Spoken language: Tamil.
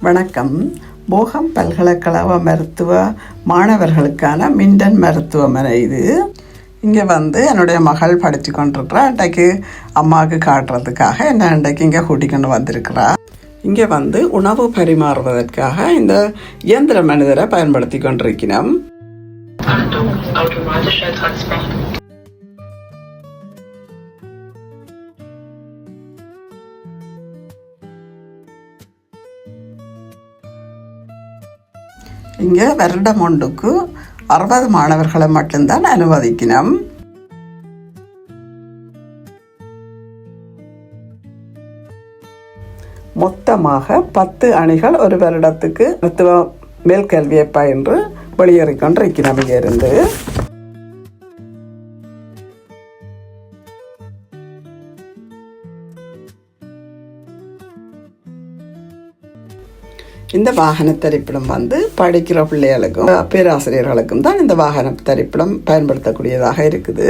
வணக்கம். போகம் பல்கலைக்கழக மருத்துவ மாணவர்களுக்கான மிண்டன் மருத்துவமனை இது. இங்கே வந்து என்னுடைய மகள் படித்து கொண்டிருக்கிறா. இன்றைக்கு அம்மாவுக்கு காட்டுறதுக்காக என்ன இன்றைக்கு இங்கே கூட்டிக்கொண்டு வந்திருக்கிறா. இங்கே வந்து உணவு பரிமாறுவதற்காக இந்த இயந்திர மனிதரை பயன்படுத்தி கொண்டிருக்கிறோம். இங்கே வருடம் ஒன்றுக்கு அறுபது மாணவர்களை மட்டும்தான் அனுமதிக்கணும். மொத்தமாக பத்து அணிகள் ஒரு வருடத்துக்கு மருத்துவ மேல்கல்வியை பயின்று வெளியேறிக்கொண்டிருக்கிறோம் இங்கிருந்து இந்த வாகன தரிப்பிடம் வந்து படிக்கிற பிள்ளைகளுக்கும் பேராசிரியர்களுக்கும் தான் இந்த வாகன தரிப்பிடம் பயன்படுத்தக்கூடியதாக இருக்குது.